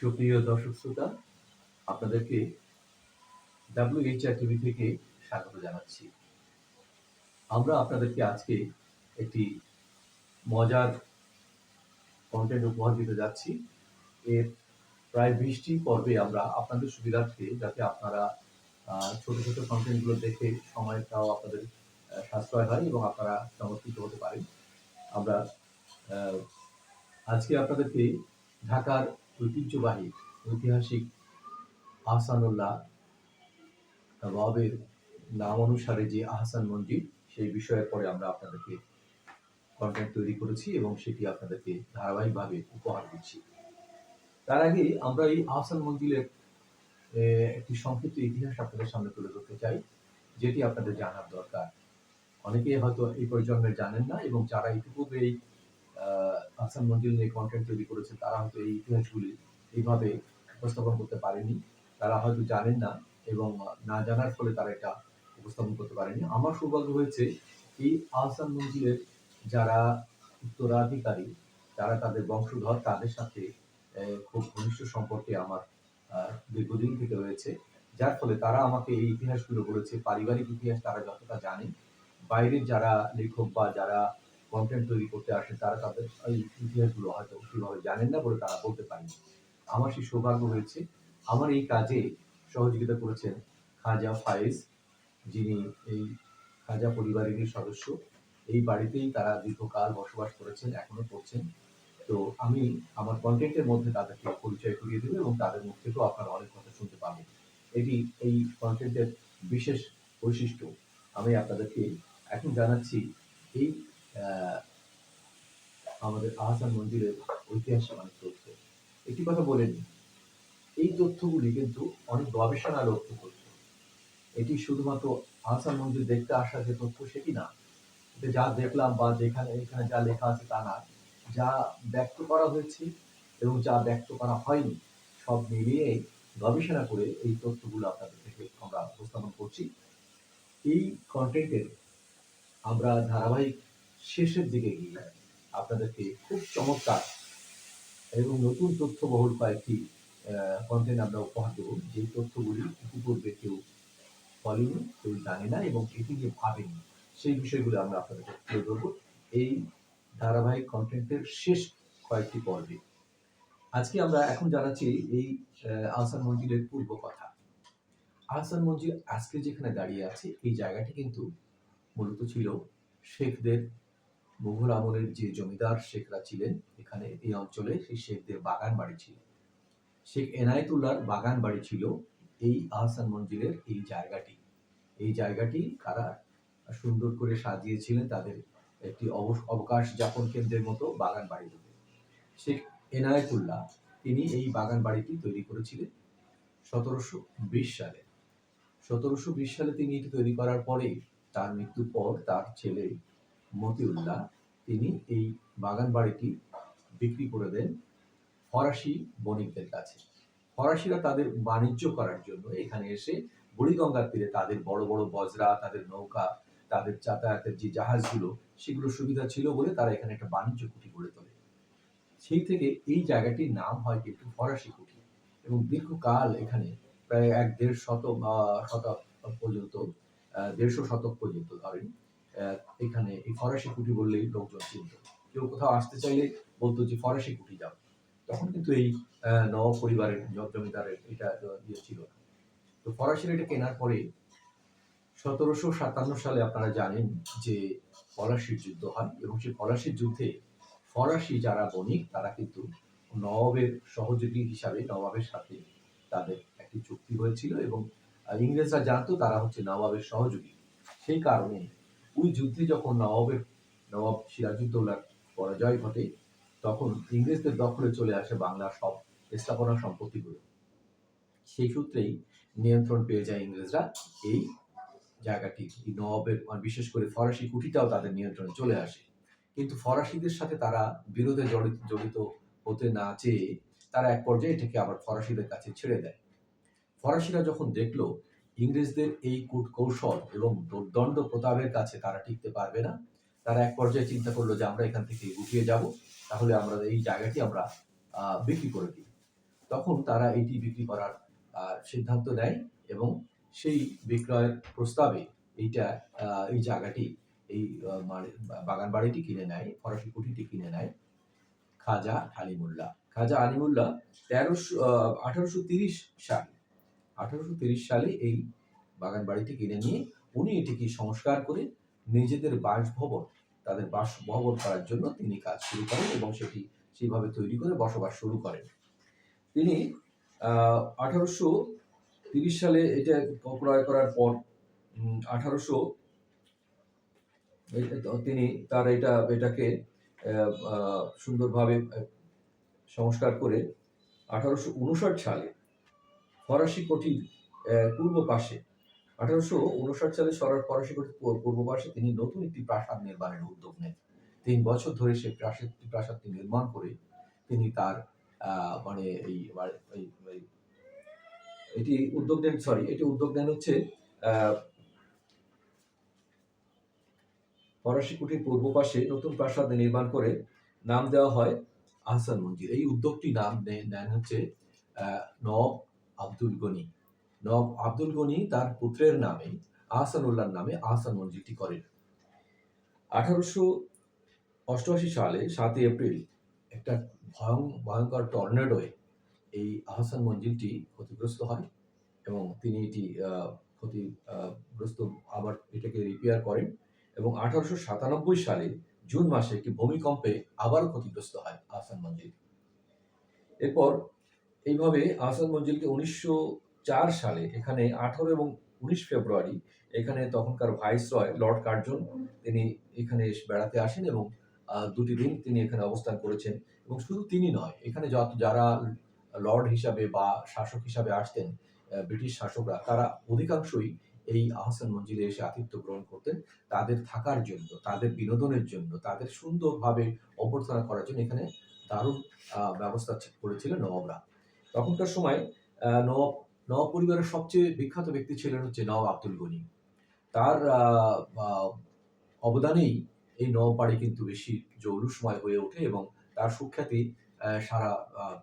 সুপ্রিয় দর্শক শ্রোতা, আপনাদেরকে ডাব্লিউএইচআর টিভি থেকে স্বাগত জানাচ্ছি। আমরা আপনাদেরকে আজকে একটি মজার কন্টেন্ট উপহার দিতে যাচ্ছি। এর প্রায় বিশটি পর্বে আমরা আপনাদের সুবিধার্থে যাতে আপনারা ছোট ছোট কন্টেন্টগুলো দেখে সময়টাও আপনাদের সাশ্রয় হয় এবং আপনারা চমৎকৃত হতে পারেন। আমরা আজকে আপনাদেরকে ঢাকার ঐতিহ্যবাহী ঐতিহাসিক আহসানুল্লাহ বাবের নাম অনুসারে যে আহসান মঞ্জিল সেই বিষয়ের পরে আমরা আপনাদেরকে কন্টেন্ট তৈরি করেছি এবং সেটি আপনাদেরকে ধারাবাহিকভাবে উপহার দিচ্ছি। তার আগে আমরা এই আহসান আহ, একটি সংক্ষিপ্ত ইতিহাস আপনাদের সামনে তুলে ধরতে চাই যেটি আপনাদের জানার দরকার। অনেকেই হয়তো এই প্রজন্মের জানেন না এবং যারা ইতিপূর্বে এই আহ, আহসান মঞ্জিল নিয়ে কন্টেন্ট তৈরি করেছে তারা হয়তো এই ইতিহাসগুলি এইভাবে উপস্থাপন করতে পারেনি। তারা হয়তো জানেন না এবং না জানার ফলে তারা এটা উপস্থাপন করতে পারেনি। আমার সৌভাগ্য হয়েছে এই আহসান মঞ্জিলের যারা উত্তরাধিকারী যারা তাদের বংশধর তাদের সাথে খুব ঘনিষ্ঠ সম্পর্কে আমার দীর্ঘদিন থেকে রয়েছে। যার ফলে তারা আমাকে এই ইতিহাসগুলো বলেছে পারিবারিক ইতিহাস তারা যতটা জানে। বাইরের যারা লেখক বা যারা কন্টেন্ট তৈরি করতে আসে, তারা তাদের এই ইতিহাসগুলো হয়তো সেভাবে জানেন না বলে তারা বলতে পারেনি আমার সেই সৌভাগ্য হয়েছে, আমার এই কাজে সহযোগিতা করেছেন খাজা ফায়েজ, যিনি এই খাজা পরিবারেরই সদস্য। এই বাড়িতেই তারা দীর্ঘকাল বসবাস করেছেন, এখনও করছেন। তো আমি আমার কন্টেন্টের মধ্যে তাদেরকে পরিচয় করিয়ে দেবো এবং তাদের মুখ থেকেও আপনারা অনেক কথা শুনতে পাবেন। এটি, এই কন্টেন্টের বিশেষ বৈশিষ্ট্য। আমি আপনাদেরকে এখন জানাচ্ছি, এই আমাদের আহসান মন্দিরের ঐতিহাসিক অনেক তথ্য। একটি কথা বলে নিই, এই তথ্যগুলি কিন্তু অনেক গবেষণা লক্ষ্য তথ্য এটি শুধুমাত্র আহসান মন্দির দেখতে আসা যে তথ্য সেটি না? যা দেখলাম বা যেখানে এখানে যা লেখা আছে তা না। যা ব্যক্ত করা হয়েছে এবং যা ব্যক্ত করা হয়নি, সব মিলিয়ে গবেষণা করে এই তথ্যগুলো আপনাদের থেকে আমরা উপস্থাপন করছি। এই কন্টেন্টের আমরা ধারাবাহিক শেষের দিকে গিয়ে আপনাদেরকে খুব চমৎকার এবং নতুন তথ্যবহুল কয়েকটি কন্টেন্ট আমরা উপহার দেবো। যে তথ্যগুলি ইতিপূর্বে কেউ বলেনি, কেউ জানে না এবং এটি নিয়ে ভাবেনি, সেই বিষয়গুলো আমরা আপনাদেরকে তুলে ধরবো এই ধারাবাহিক কন্টেন্টের শেষ কয়েকটি পর্বে। আজকে আমরা এখন জানাচ্ছি এই আহসান মঞ্জিলের পূর্ব কথা। আহসান মঞ্জিল আজকে যেখানে দাঁড়িয়ে আছে, এই জায়গাটি কিন্তু মূলত ছিল শেখদের মুঘল আমলের যে জমিদার শেখরা ছিলেন এখানে এই অঞ্চলে সেই শেখদের বাগান বাড়ি ছিল। শেখ এনায়েতুল্লাহর বাগান বাড়ি ছিল এই আহসান মঞ্জিলের এই জায়গাটি। এই জায়গাটি কারা সুন্দর করে সাজিয়েছিলেন তাদের একটি অবকাশ যাপন কেন্দ্রের মতো বাগান বাড়ি শেখ এনায়েতুল্লাহ তিনি এই বাগান বাড়িটি তৈরি করেছিলেন সতেরোশো বিশ সালে। সতেরোশো বিশ সালে তিনি এটি তৈরি করার পরে তার মৃত্যুর পর তার ছেলে মতিউল্লাহ, তিনি এই বাগান বাড়িটি বিক্রি করে দেন ফরাসি বণিকদের কাছে। ফরাসিরা তাদের বাণিজ্য করার জন্য এখানে এসে বুড়িগঙ্গার তীরে তাদের বড় বড় বজরা, তাদের নৌকা, তাদের যাতায়াতের যে জাহাজগুলো, সেগুলো সুবিধা ছিল বলে তারা এখানে একটা বাণিজ্য কুটি গড়ে তোলে। সেই থেকে এই জায়গাটির নাম হয় কিন্তু ফরাসি কুঠি এবং দীর্ঘকাল এখানে প্রায় এক দেড় শত শতক পর্যন্ত দেড়শো শতক পর্যন্ত ধরেন এখানে এই ফরাসি কুটি বললেই লোকজন চিনত। কেউ কোথাও আসতে চাইলে বলতো যে, ফরাসি কুটি যাও। তখন কিন্তু এই নবাব পরিবারের জমিদারের এটা ইয়ে ছিল তো ফরাসিরা এটা কেনার পরে সতেরোশো সাতান্ন সালে আপনারা জানেন যে পলাশির যুদ্ধ হয় এবং সেই পলাশির যুদ্ধে ফরাসি যারা বণিক, তারা কিন্তু নবাবের সহযোগী হিসাবে, নবাবের সাথে তাদের একটি চুক্তি হয়েছিল এবং ইংরেজরা জানতো তারা হচ্ছে নবাবের সহযোগী। সেই কারণে ওই যুদ্ধে যখন নবাবের নবাব সিরাজুদ্দৌলার পরাজয় ঘটে, তখন ইংরেজদের দখলে চলে আসে বাংলার সব স্থাপনা সম্পত্তিগুলো। সেই সূত্রেই নিয়ন্ত্রণ পেয়ে যায় ইংরেজরা এই জায়গাটি। নবাবের বিশেষ করে ফরাসি কুঠিটাও তাদের নিয়ন্ত্রণে চলে আসে। কিন্তু ফরাসিদের সাথে তারা বিরোধে জড়িত জড়িত হতে না চেয়ে তারা এক পর্যায়ে এটাকে আবার ফরাসিদের কাছে ছেড়ে দেয়। ফরাসিরা যখন দেখল ইংরেজদের এই কূট কৌশল এবং দুর্দণ্ড প্রতাপের কাছে তারা টিকতে পারবে না। তারা এক পর্যায়ে চিন্তা করল যে, আমরা এখান থেকে গুটিয়ে যাব, তাহলে আমরা এই জায়গাটি আমরা বিক্রি করে দিই। তখন তারা এটি বিক্রি করার সিদ্ধান্ত নেয় এবং সেই বিক্রয়ের প্রস্তাবে এইটা এই জায়গাটি, এই মানে বাগান বাড়িটি কিনে নেয়, ফরাসি কুঠিটি কিনে নেয়। খাজা আলিমুল্লাহ খাজা আলিমুল্লাহ তেরোশো আঠারোশো তিরিশ সালে আঠারোশো সালে এই বাগান বাড়িটি কিনে নিয়ে উনি এটিকে সংস্কার করে নিজেদের বাসভবন, তাদের বাসভবন করার জন্য তিনি কাজ শুরু করেন এবং সেটি সেইভাবে তৈরি করে বসবাস শুরু করেন। তিনি আঠারোশো তিরিশ সালে এটা ক্রয় করার পর আঠারোশো তিনি তার এটা, এটাকে সুন্দরভাবে সংস্কার করে আঠারোশো উনষাট সালে ফরাসি আহ, পূর্ব পাশে। আঠারোশো উনষাট সালে সরার ফরাসি কোঠির পূর্ব পাশে তিনি নতুন একটি প্রাসাদ নির্মাণের উদ্যোগ নেন। তিন বছর ধরে সেই প্রাসাদ প্রাসাদটি নির্মাণ করে তিনি তার মানে এই এটি উদ্যোগ নেন সরি এটি উদ্যোগ নেন হচ্ছে ফরাসি কুঠির পূর্ব পাশে নতুন প্রাসাদ নির্মাণ করে নাম দেওয়া হয় আহসান মঞ্জিল। এই উদ্যোগটি নাম নেন হচ্ছে নব আব্দুল গনি। নব আব্দুল গনি তার পুত্রের নামে আহসানুল্লাহর নামে আহসান মঞ্জিলটি করেন। আঠারোশো অষ্টআশি সালে সাতই এপ্রিল একটা ভয়ং, ভয়ঙ্কর টর্নেডোয় এই আহসান মঞ্জিলটি ক্ষতিগ্রস্ত হয় এবং তিনি এটি ক্ষতিগ্রস্ত আবার এটাকে রিপেয়ার করেন এবং আঠারোশো সাতানব্বই সালে জুন মাসে একটি ভূমিকম্পে আবার ক্ষতিগ্রস্ত হয় আহসান মঞ্জিল। এরপর এইভাবে আহসান মঞ্জিলকে উনিশশো চার সালে এখানে আঠারো এবং উনিশ ফেব্রুয়ারি এখানে তখনকার ভাইস রয় লর্ড কার্জন তিনি এখানে বেড়াতে আসেন এবং দুটি দিন তিনি এখানে অবস্থান করেছেন এবং শুধু তিনি নয়, এখানে যত যারা লর্ড হিসাবে বা শাসক হিসাবে আসতেন ব্রিটিশ শাসকরা, তারা অধিকাংশই এই আহসান মঞ্জিলে এসে আতিথ্য গ্রহণ করতেন। তাদের থাকার জন্য, তাদের বিনোদনের জন্য, তাদের সুন্দরভাবে অভ্যর্থনা করার জন্য এখানে দারুণ ব্যবস্থা করেছিলেন নবাবরা। তখনকার সময় নবাব পরিবারের সবচেয়ে বিখ্যাত ব্যক্তি ছিলেন হচ্ছে নবাব আব্দুল গনি। তার অবদানেই এই নবাব বাড়ি কিন্তু বেশি জৌলুসময় হয়ে ওঠে এবং তার সুখ্যাতি সারা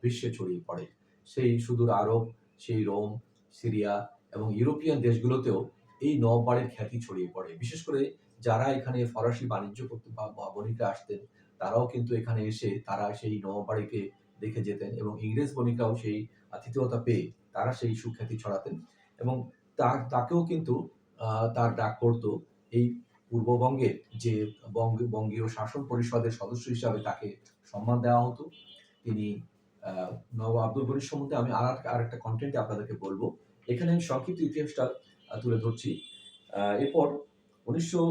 বিশ্বে ছড়িয়ে পড়ে। সেই সুদূর আরব, সেই রোম, সিরিয়া এবং ইউরোপিয়ান দেশগুলোতেও এই নবাব বাড়ির খ্যাতি ছড়িয়ে পড়ে। বিশেষ করে যারা এখানে ফরাসি বাণিজ্য করতে বা বা বণিকরা আসতেন, তারাও কিন্তু এখানে এসে তারা সেই নবাব বাড়িকে দেখে যেতেন এবং ইংরেজ বণিকরাও সেই আতিথেয়তা পেয়ে তারা সেই সুখ্যাতি ছড়াতেন এবং তার, তাকেও কিন্তু তার ডাক পড়তো এই পূর্ববঙ্গের যে বঙ্গ, বঙ্গীয় শাসন পরিষদের সদস্য হিসাবে তাকে সম্মান দেওয়া হতো। তিনি নবাব আব্দুল গনির সম্বন্ধে আমি আর আর একটা কন্টেন্টে আপনাদেরকে বলব। এখানে আমি সংক্ষিপ্ত ইতিহাসটা তুলে ধরছি। এরপর উনিশশো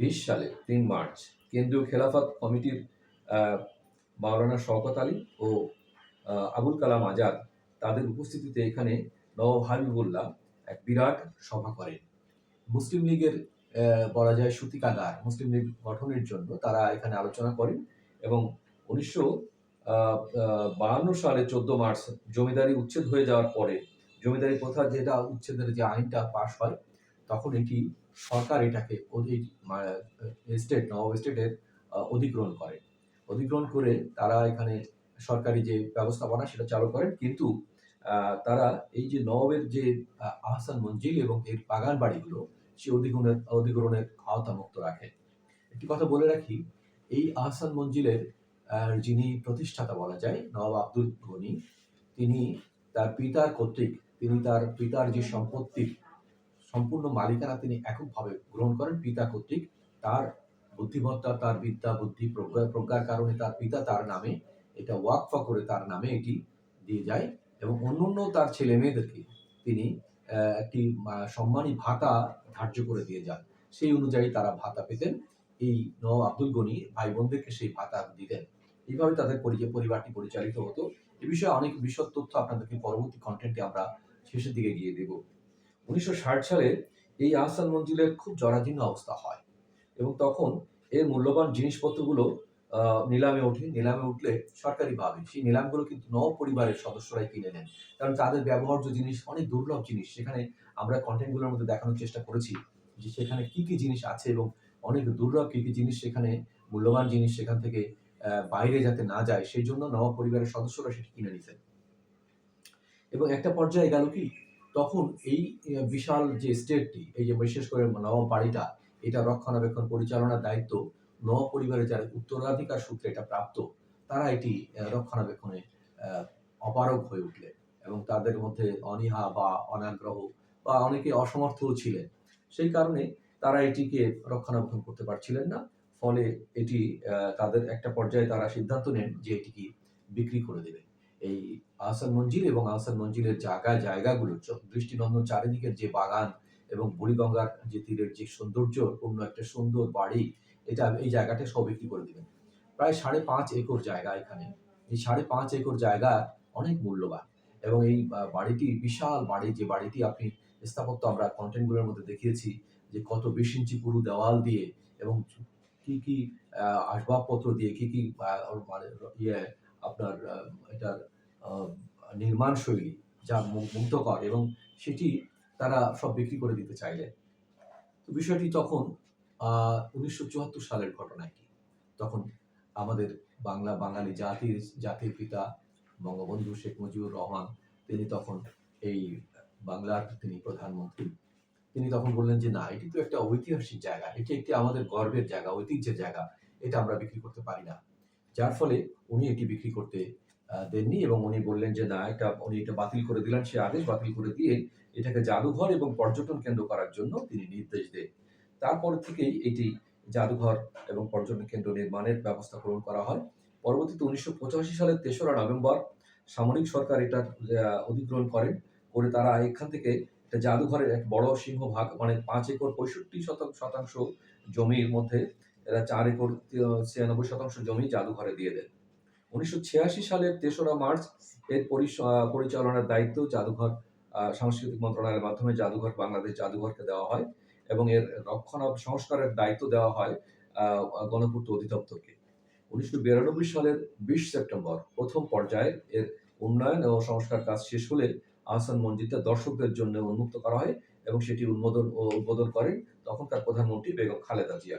বিশ সালে তিন মার্চ কেন্দ্রীয় খেলাফত কমিটির মাওলানা শওকত আলী ও আবুল কালাম আজাদ তাদের উপস্থিতিতে এখানে নবাব হাবিবুল্লাহ এক বিরাট সভা করেন। মুসলিম লীগের বলা যায় সূতিকাগার, মুসলিম লীগ গঠনের জন্য তারা এখানে আলোচনা করেন এবং উনিশশো বাহান্ন সালে চোদ্দ মার্চ জমিদারি উচ্ছেদ হয়ে যাওয়ার পরে জমিদারি প্রথা যেটা, উচ্ছেদের যে আইনটা পাশ হয়, তখন এটি সরকার এটাকে অধিক স্টেট নবাব স্টেটের অধিগ্রহণ করে। অধিগ্রহণ করে তারা এখানে সরকারি যে ব্যবস্থাপনা সেটা চালু করেন। কিন্তু তারা এই যে নবাবের যে আহসান মঞ্জিল এবং এর বাগান বাড়িগুলো, সে অধিগ্রহণের অধিগ্রহণের আওতামুক্ত রাখে। একটি কথা বলে রাখি, এই আহসান মঞ্জিলের যিনি প্রতিষ্ঠাতা বলা যায়, নবাব আব্দুল গনি, তিনি তার পিতার কর্তৃক, তিনি তার পিতার যে সম্পত্তির সম্পূর্ণ মালিকানা তিনি এককভাবে গ্রহণ করেন। পিতা কর্তৃক তার বুদ্ধিমত্তা, তার বিদ্যা, বুদ্ধি প্রজ্ঞা, প্রজ্ঞার কারণে তার পিতা তার নামে এটা ওয়াকফা করে তার নামে এটি দিয়ে যায় এবং অন্যান্য তার ছেলে মেয়েদেরকে তিনি একটি সম্মানী ভাতা ধার্য করে দিয়ে যান। সেই অনুযায়ী তারা ভাতা পেতেন। এই নবাব আব্দুল গনি ভাই বোনদেরকে সেই ভাতা দিতেন। এইভাবে তাদের পরি- পরিবারটি পরিচালিত হতো। এ বিষয়ে অনেক বিশদ তথ্য আপনাদেরকে পরবর্তী কন্টেন্টে আমরা শেষের দিকে গিয়ে দেব। উনিশশো ষাট সালে এই আহসান মঞ্জিলের খুব জরাজীর্ণ অবস্থা হয়। এবং তখন এর মূল্যবান জিনিসপত্রগুলো নিলামে ওঠে নিলামে উঠলে সরকারিভাবে সেই নিলামগুলো কিন্তু নব পরিবারের সদস্যরাই কিনে নেন। কারণ তাদের ব্যবহার্য জিনিস অনেক দুর্লভ জিনিস। সেখানে আমরা কন্টেন্টগুলোর মধ্যে দেখানোর চেষ্টা করেছি যে সেখানে কি কি জিনিস আছে এবং অনেক দুর্লভ কি কি জিনিস সেখানে, মূল্যবান জিনিস সেখান থেকে বাইরে যাতে না যায়, সেই জন্য নবাব পরিবারের সদস্যরা সেটি কিনে নিতেন। এবং একটা পর্যায়ে গেল কি? তখন এই বিশাল যে স্টেটটি এই যে বিশেষ করে নবাব বাড়িটা এটা রক্ষণাবেক্ষণ পরিচালনার দায়িত্ব নবাব পরিবারের যারা উত্তরাধিকার সূত্রে এটা প্রাপ্ত, তারা এটি রক্ষণাবেক্ষণে অপারগ হয়ে উঠলেন এবং তাদের মধ্যে অনীহা বা অনাগ্রহ বা অনেকে অসমর্থও ছিলেন। সেই কারণে তারা এটিকে রক্ষণাবেক্ষণ করতে পারছিলেন না। ফলে এটি তাদের একটা পর্যায়ে তারা সিদ্ধান্ত নেন যে এটিকে বিক্রি করে দেবে। এই আহসান মঞ্জিল এবং আহসান মঞ্জিলের জায়গা জায়গাগুলো দৃষ্টিনন্দন চারিদিকের যে বাগান এবং বুড়িগঙ্গার যে তীরের যে সৌন্দর্য, অন্য একটা সুন্দর বাড়ি, এটা এই জায়গাটা সব বিক্রি করে দিবেন। প্রায় সাড়ে পাঁচ একর জায়গা এখানে। এই সাড়ে পাঁচ একর জায়গা অনেক মূল্যবান এবং এই বাড়িটি বিশাল বাড়ি, যে বাড়িটি আপনি স্থাপত্য আমরা কন্টেন্টগুলোর মধ্যে দেখিয়েছি যে কত বিশ ইঞ্চি পুরু দেওয়াল দিয়ে এবং কি কি আসবাবপত্র দিয়ে কি কি মানে ইয়ে আপনার এটার নির্মাণ শৈলী যা মুগ্ধকর এবং সেটি তারা সব বিক্রি করে দিতে চাইলেন বিষয়টি তখন উনিশশো চুয়াত্তর সালের ঘটনা কি? তখন আমাদের বাংলা, বাঙালি জাতির জাতির পিতা বঙ্গবন্ধু শেখ মুজিবুর রহমান, তিনি তখন এই বাংলার তিনি প্রধানমন্ত্রী। তিনি তখন বললেন যে, না, এটি তো একটা ঐতিহাসিক জায়গা। এটি একটি আমাদের গর্বের জায়গা, ঐতিহ্যের জায়গা। এটা আমরা বিক্রি করতে পারি না। যার ফলে উনি এটি বিক্রি করতে দেননি এবং উনি বললেন যে, না, এটা উনি এটা বাতিল করে দিলেন, সে আদেশ বাতিল করে দিয়ে এটাকে জাদুঘর এবং পর্যটন কেন্দ্র করার জন্য তিনি নির্দেশ দেন। তারপর থেকেই এটি জাদুঘর এবং পর্যটন কেন্দ্র নির্মাণের ব্যবস্থা গ্রহণ করা হয়। পরবর্তীতে উনিশশো পঁচাশি সালের তেসরা নভেম্বর সামরিক সরকার এটা অধিগ্রহণ করেন। করে তারা এখান থেকে একটা জাদুঘরের এক বড় সিংহভাগ মানে পাঁচ একর পঁয়ষট্টি শতাংশ জমির মধ্যে, এরা চার একর ছিয়ানব্বই শতাংশ জমি জাদুঘরে দিয়ে দেন। উনিশশো ছিয়াশি সালের তেসরা মার্চ এর পরিচালনার দায়িত্ব জাদুঘর সাংস্কৃতিক মন্ত্রণালয়ের মাধ্যমে জাদুঘর, বাংলাদেশ জাদুঘরকে দেওয়া হয় এবং এর রক্ষণা সংস্কারের দায়িত্ব দেওয়া হয় গণপূর্ত অধিদপ্তরকে। উনিশশো বিরানব্বই সালের বিশ সেপ্টেম্বর প্রথম পর্যায়ে এর উন্নয়ন এবং সংস্কার কাজ শেষ হলে আহসান মসজিদটা দর্শকদের জন্য উন্মুক্ত করা হয় এবং সেটি ও উদ্বোধন করেন তখনকার প্রধানমন্ত্রী বেগম খালেদা জিয়া।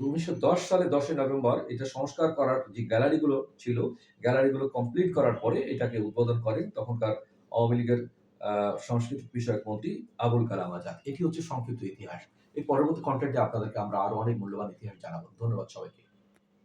উনিশশো দশ সালে দশই নভেম্বর এটা সংস্কার করার যে গ্যালারিগুলো ছিল, গ্যালারিগুলো কমপ্লিট করার পরে এটাকে উদ্বোধন করেন তখনকার আওয়ামী লীগের সংস্কৃতি বিষয়ক মন্ত্রী আবুল কালাম আজাদ। এটি হচ্ছে সংক্ষিপ্ত ইতিহাস। এই পরবর্তী কন্টেন্টে আপনাদেরকে আমরা আরও অনেক মূল্যবান ইতিহাস জানাব। ধন্যবাদ সবাইকে।